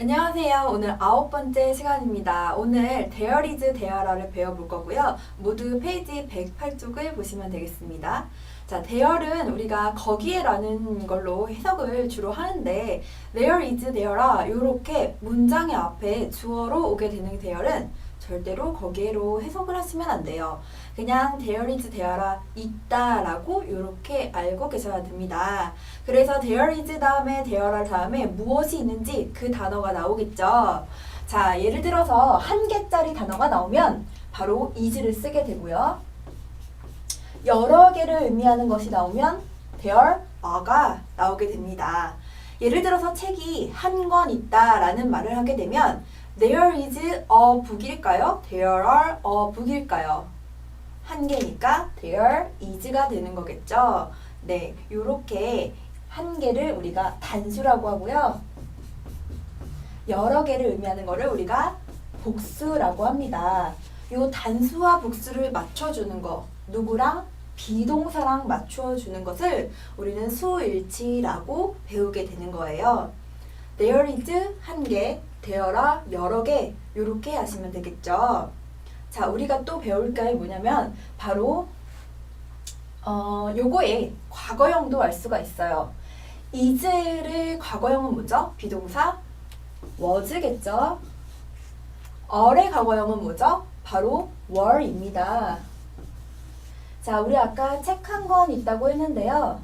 안녕하세요. 오늘 아홉 번째 시간입니다. 오늘 데어리즈 데어라를 배워볼 거고요. 모두 페이지 108쪽을 보시면 되겠습니다. 자, 대열은 우리가 거기에라는 걸로 해석을 주로 하는데 there is there라 이렇게 문장의 앞에 주어로 오게 되는 대열은 절대로 거기에로 해석을 하시면 안 돼요. 그냥 there is there라 있다라고 이렇게 알고 계셔야 됩니다. 그래서 there is 다음에 there라 다음에 무엇이 있는지 그 단어가 나오겠죠. 자, 예를 들어서 한 개짜리 단어가 나오면 바로 is를 쓰게 되고요. 여러 개를 의미하는 것이 나오면 there are가 나오게 됩니다. 예를 들어서 책이 한 권 있다라는 말을 하게 되면 there is a book일까요? there are a book일까요? 한 개니까 there is가 되는 거겠죠. 네, 요렇게 한 개를 우리가 단수라고 하고요. 여러 개를 의미하는 거를 우리가 복수라고 합니다. 요 단수와 복수를 맞춰주는 거 누구랑 비동사랑 맞춰주는 것을 우리는 수일치라고 배우게 되는 거예요. There is 한 개, there라 여러 개 이렇게 하시면 되겠죠. 자, 우리가 또 배울 게 뭐냐면 바로 어, 요거에 과거형도 알 수가 있어요. is를 과거형은 뭐죠? 비동사 was겠죠. are의 과거형은 뭐죠? 바로 were입니다. 자, 우리 아까 책 한 권 있다고 했는데요.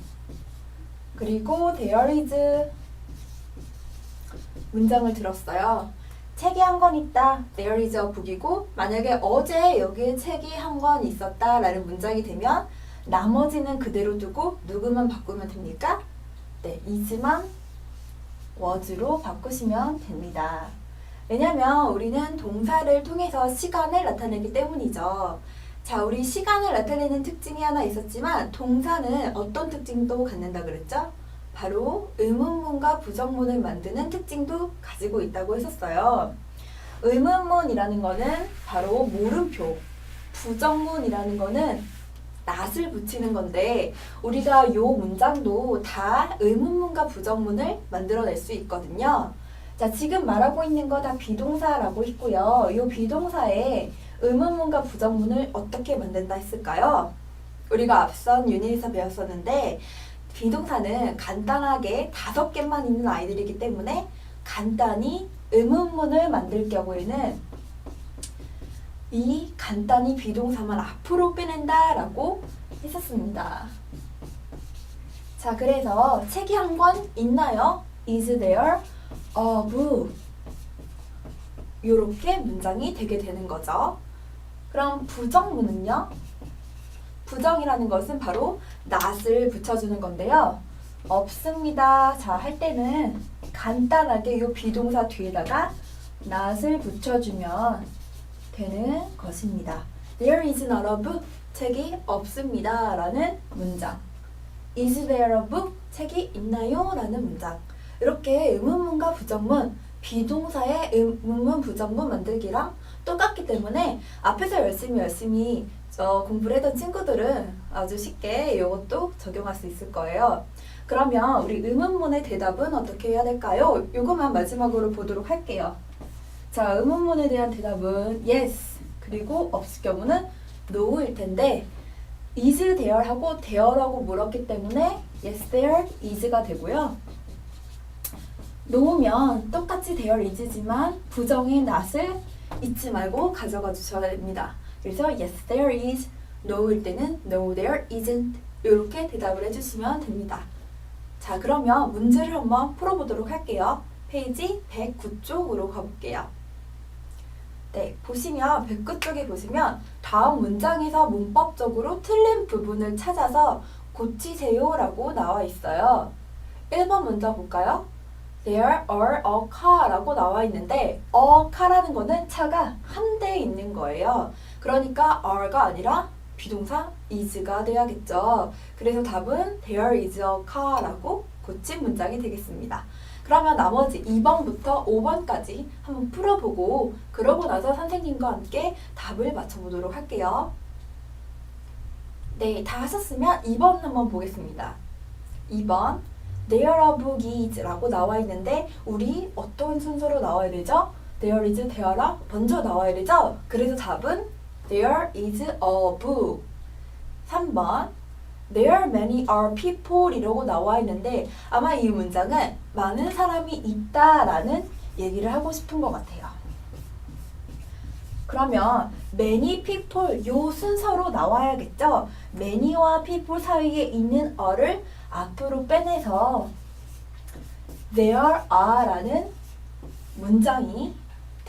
그리고 there is 문장을 들었어요. 책이 한 권 있다. There is a book이고 만약에 어제 여기에 책이 한 권 있었다라는 문장이 되면 나머지는 그대로 두고 누구만 바꾸면 됩니까? 네, is만 was로 바꾸시면 됩니다. 왜냐면 우리는 동사를 통해서 시간을 나타내기 때문이죠. 자, 우리 시간을 나타내는 특징이 하나 있었지만 동사는 어떤 특징도 갖는다 그랬죠? 바로 의문문과 부정문을 만드는 특징도 가지고 있다고 했었어요. 의문문이라는 거는 바로 물음표, 부정문이라는 거는 낫을 붙이는 건데 우리가 요 문장도 다 의문문과 부정문을 만들어낼 수 있거든요. 자, 지금 말하고 있는 거 다 비동사라고 했고요. 요 비동사에 의문문과 부정문을 어떻게 만든다 했을까요? 우리가 앞선 유닛에서 배웠었는데 비동사는 간단하게 다섯 개만 있는 아이들이기 때문에 간단히 의문문을 만들 경우에는 이 간단히 비동사만 앞으로 빼낸다 라고 했었습니다. 자, 그래서 책이 한 권 있나요? Is there a book? 이렇게 문장이 되게 되는 거죠. 그럼 부정문은요? 부정이라는 것은 바로 not을 붙여주는 건데요. 없습니다. 자, 할 때는 간단하게 이 비동사 뒤에다가 not을 붙여주면 되는 것입니다. There is not a book. 책이 없습니다. 라는 문장. Is there a book? 책이 있나요? 라는 문장. 이렇게 의문문과 부정문, 비동사의 의문문, 부정문 만들기랑 똑같기 때문에 앞에서 열심히 열심히 저 공부를 했던 친구들은 아주 쉽게 이것도 적용할 수 있을 거예요. 그러면 우리 의문문의 대답은 어떻게 해야 될까요? 이것만 마지막으로 보도록 할게요. 자, 의문문에 대한 대답은 yes 그리고 없을 경우는 no일 텐데 is there 하고 there라고 물었기 때문에 yes there is가 되고요. no면 똑같이 there is지만 부정의 not을 잊지 말고 가져가 주셔야 됩니다. 그래서 yes there is, no일 때는 no there isn't 이렇게 대답을 해주시면 됩니다. 자 그러면 문제를 한번 풀어보도록 할게요. 페이지 109쪽으로 가볼게요. 네, 보시면 109쪽에 보시면 다음 문장에서 문법적으로 틀린 부분을 찾아서 고치세요 라고 나와 있어요. 1번 문장 볼까요? There are a car라고 나와 있는데 a car라는 거는 차가 한 대 있는 거예요. 그러니까 are가 아니라 비동사 is가 돼야겠죠. 그래서 답은 there is a car라고 고친 문장이 되겠습니다. 그러면 나머지 2번부터 5번까지 한번 풀어보고 그러고 나서 선생님과 함께 답을 맞춰보도록 할게요. 네, 다 하셨으면 2번 한번 보겠습니다. 2번 There a book is라고 나와 있는데 우리 어떤 순서로 나와야 되죠? There is, there are 먼저 나와야 되죠? 그래서 답은 There is a book 3번 There are many are people 이라고 나와 있는데 아마 이 문장은 많은 사람이 있다 라는 얘기를 하고 싶은 것 같아요. 그러면 many people 요 순서로 나와야겠죠? many와 people 사이에 있는 어를 앞으로 빼내서 there are라는 문장이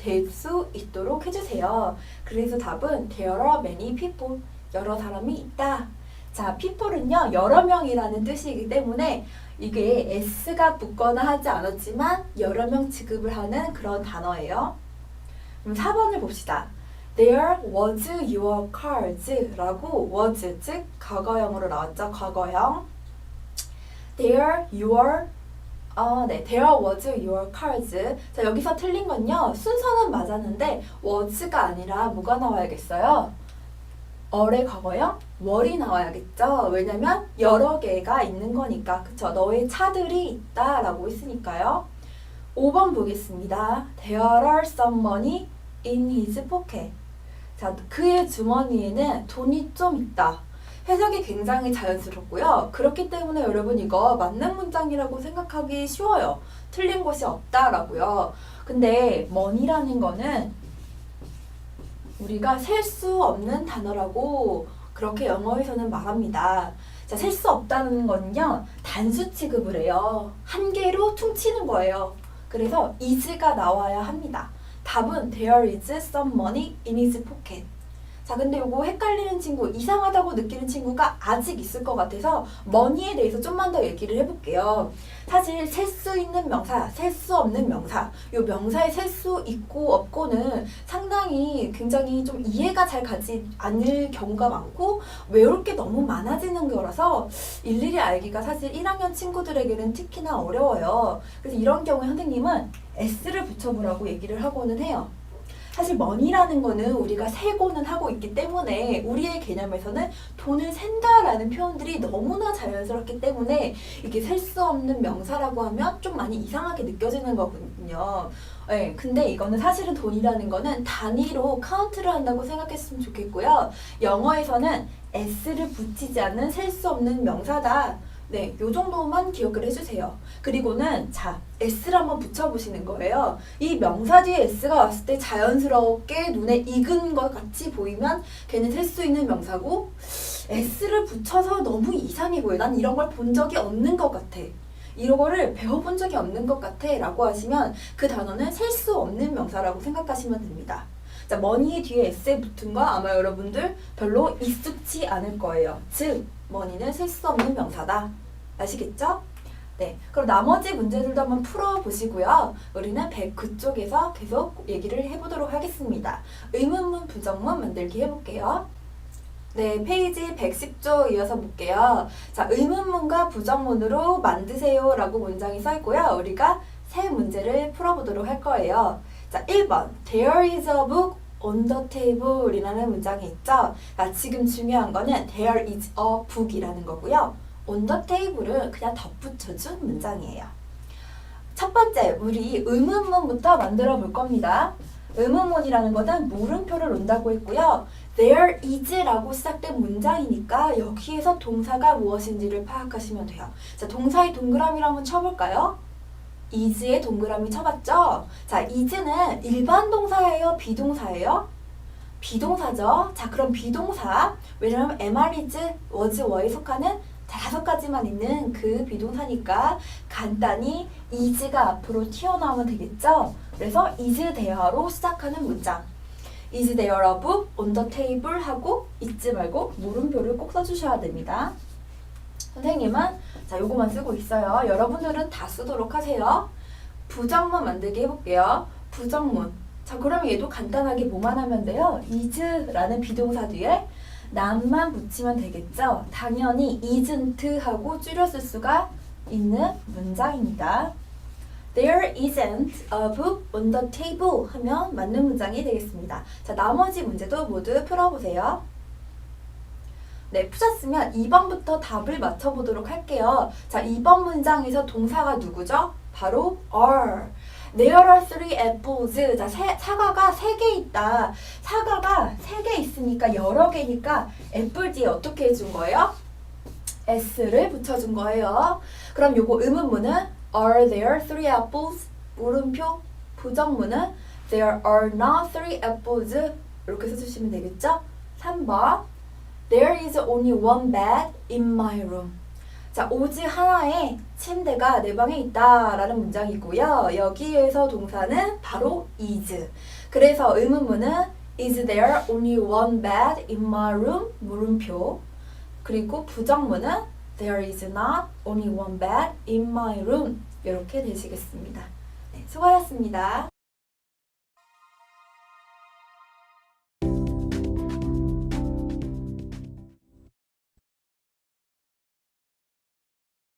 될 수 있도록 해주세요. 그래서 답은 there are many people 여러 사람이 있다. 자, people은요 여러 명이라는 뜻이기 때문에 이게 s가 붙거나 하지 않았지만 여러 명 취급을 하는 그런 단어예요. 그럼 4번을 봅시다. There was your cards 라고 was 즉 과거형으로 나왔죠. 과거형. There your 아, 네. There was your cards. 자, 여기서 틀린 건요. 순서는 맞았는데 was가 아니라 뭐가 나와야겠어요? 어의 과거형 월이 나와야겠죠. 왜냐면 여러 개가 있는 거니까. 그쵸? 너의 차들이 있다라고 했으니까요. 5번 보겠습니다. There are some money in his pocket. 자, 그의 주머니에는 돈이 좀 있다. 해석이 굉장히 자연스럽고요. 그렇기 때문에 여러분 이거 맞는 문장이라고 생각하기 쉬워요. 틀린 것이 없다라고요. 근데 money라는 거는 우리가 셀 수 없는 단어라고 그렇게 영어에서는 말합니다. 자, 셀 수 없다는 건요. 단수 취급을 해요. 한 개로 퉁치는 거예요. 그래서 is가 나와야 합니다. 답은 there is some money in his pocket. 자, 근데 요거 헷갈리는 친구, 이상하다고 느끼는 친구가 아직 있을 것 같아서 money에 대해서 좀만 더 얘기를 해볼게요. 사실 셀 수 있는 명사, 셀 수 없는 명사, 요 명사에 셀수 있고 없고는 상당히 굉장히 좀 이해가 잘 가지 않을 경우가 많고 외울 게 너무 많아지는 거라서 일일이 알기가 사실 1학년 친구들에게는 특히나 어려워요. 그래서 이런 경우에 선생님은 s를 붙여보라고 얘기를 하고는 해요. 사실 money라는 거는 우리가 세고는 하고 있기 때문에 우리의 개념에서는 돈을 센다라는 표현들이 너무나 자연스럽기 때문에 이게 셀 수 없는 명사라고 하면 좀 많이 이상하게 느껴지는 거거든요. 네, 근데 이거는 사실은 돈이라는 거는 단위로 카운트를 한다고 생각했으면 좋겠고요. 영어에서는 s를 붙이지 않는 셀 수 없는 명사다. 네, 요 정도만 기억을 해주세요. 그리고는 자, s를 한번 붙여보시는 거예요. 이 명사 뒤에 s가 왔을 때 자연스럽게 눈에 익은 것 같이 보이면 걔는 셀수 있는 명사고 s를 붙여서 너무 이상해 보여. 난 이런 걸 본 적이 없는 것 같아. 이런 거를 배워본 적이 없는 것 같아 라고 하시면 그 단어는 셀 수 없는 명사라고 생각하시면 됩니다. 자, 머니 뒤에 s에 붙은 거 아마 여러분들 별로 익숙치 않을 거예요. 즉, 머니는 셀 수 없는 명사다. 아시겠죠? 네. 그럼 나머지 문제들도 한번 풀어보시고요. 우리는 109쪽에서 계속 얘기를 해보도록 하겠습니다. 의문문, 부정문 만들기 해볼게요. 네, 페이지 110쪽 이어서 볼게요. 자, 의문문과 부정문으로 만드세요 라고 문장이 써 있고요. 우리가 세 문제를 풀어보도록 할 거예요. 자, 1번. There is a book on the table 이라는 문장이 있죠. 자, 지금 중요한 거는 there is a book이라는 거고요. table은 그냥 덧붙여준 문장이에요. 첫 번째, 우리 의문문부터 만들어 볼 겁니다. 의문문이라는 것은 물음표를 놓는다고 했고요. There is라고 시작된 문장이니까 여기에서 동사가 무엇인지를 파악하시면 돼요. 자, 동사의 동그라미를 한번 쳐볼까요? Is의 동그라미 쳐봤죠? 자, is는 일반 동사예요? 비동사예요? 비동사죠. 자, 그럼 비동사. 왜냐면 MR is, was, were에 속하는 다섯 가지만 있는 그 비동사니까 간단히 is가 앞으로 튀어나오면 되겠죠? 그래서 is there로 시작하는 문장. a book on the table 하고 잊지 말고 물음표를 꼭 써주셔야 됩니다. 선생님은 자 요거만 쓰고 있어요. 여러분들은 다 쓰도록 하세요. 부정문 만들기 해볼게요. 부정문. 자 그럼 얘도 간단하게 뭐만 하면 돼요? is라는 비동사 뒤에 남만 붙이면 되겠죠? 당연히 isn't 하고 줄였을 수가 있는 문장입니다. There isn't a book on the table 하면 맞는 문장이 되겠습니다. 자, 나머지 문제도 모두 풀어보세요. 네, 푸셨으면 2번부터 답을 맞춰보도록 할게요. 자, 2번 문장에서 동사가 누구죠? 바로 are. There are three apples. 자, 세, 사과가 세개 있다. 사과가 세개 있으니까 여러 개니까 애플 뒤에 어떻게 해준 거예요? s를 붙여준 거예요. 그럼 요거 의문문은 Are there three apples? 물음표. 부정문은 There are not three apples. 이렇게 써주시면 되겠죠? 3번 There is only one bed in my room. 자, 오직 하나의 침대가 내 방에 있다라는 문장이고요. 여기에서 동사는 바로 is. 그래서 의문문은 Is there only one bed in my room? 물음표. 그리고 부정문은 There is not only one bed in my room. 이렇게 되시겠습니다. 네, 수고하셨습니다.